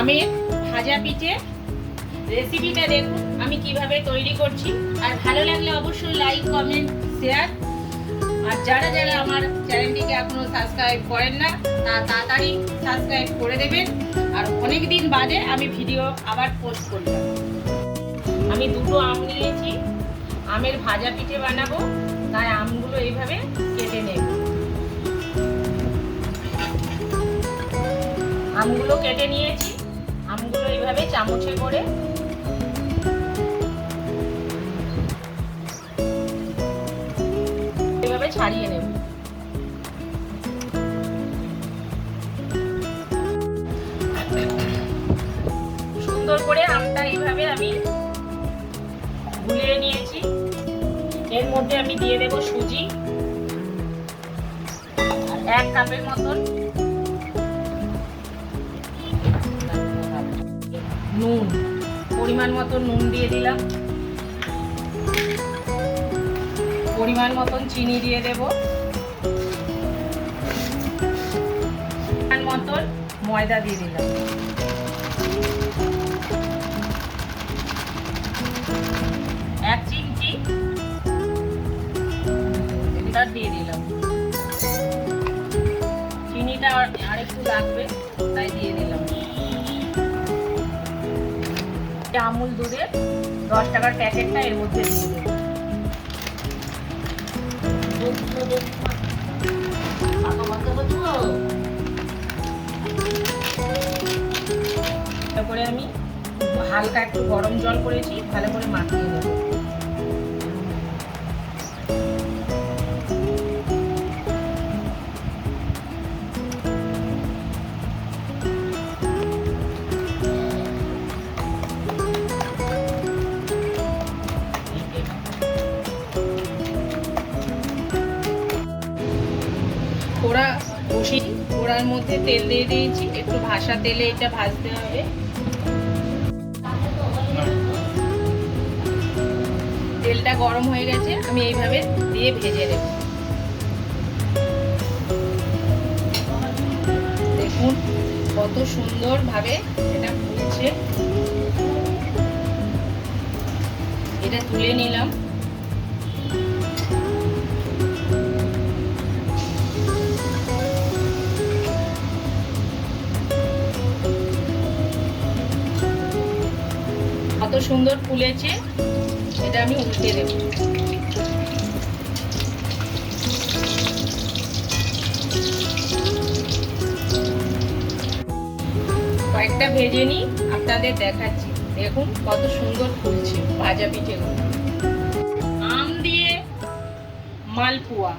আমের ভাজা পিঠে রেসিপিটা দেখুন, আমি কীভাবে তৈরি করছি। আর ভালো লাগলে অবশ্যই লাইক কমেন্ট শেয়ার আর যারা যারা আমার চ্যানেলটিকে এখনও সাবস্ক্রাইব করেন না, তা তাড়াতাড়ি সাবস্ক্রাইব করে দেবেন। আর অনেক দিন বাদে আমি ভিডিও আবার পোস্ট করলাম। আমি দুটো আম নিয়েছি, আমের ভাজা পিঠে বানাবো, তাই আমগুলো এইভাবে কেটে নেব। আমগুলো কেটে নিয়েছি। আমগুলো এইভাবে চামচে করে এইভাবে ছাড়িয়ে নেব। সুন্দর করে আমটা এইভাবে আমি গুলিয়ে নিয়েছি। এর মধ্যে আমি দিয়ে দেব সুজি। এক কাপের মতন নুন, পরিমাণ মতো নুন দিয়ে দিলাম। পরিমাণ মতন চিনি দিয়ে দেব। মতন ময়দা দিয়ে দিলাম। এক চিমচি দিয়ে দিলাম। চিনিটা আর আর একটু লাগবে, তাই দিয়ে দিলাম। এটা আমুল দুধের দশ টাকার প্যাকেটটা এর মধ্যে দিয়ে দেবো। তারপরে আমি হালকা একটু গরম জল করেছি, ভালো করে মাখিয়ে নেব। ওরা বসি, ওরার মধ্যে তেল দিয়ে দিয়েছি, একটু ভাসা তেলে এটা ভাজতে হবে। তেলটা গরম হয়ে গেছে, আমি এইভাবে দিয়ে ভেজে নেব। দেখুন কত সুন্দরভাবে এটা ফুলছে। এটা তুলে নিলাম। সুন্দর ফুলেছে, এটা আমি উল্টে দেব। কয়েকটা ভেজে নিই, আপনাদের দেখাচ্ছি। দেখুন কত সুন্দর ফুলছে ভাজা পিঠেগুলো আম দিয়ে মালপোয়া।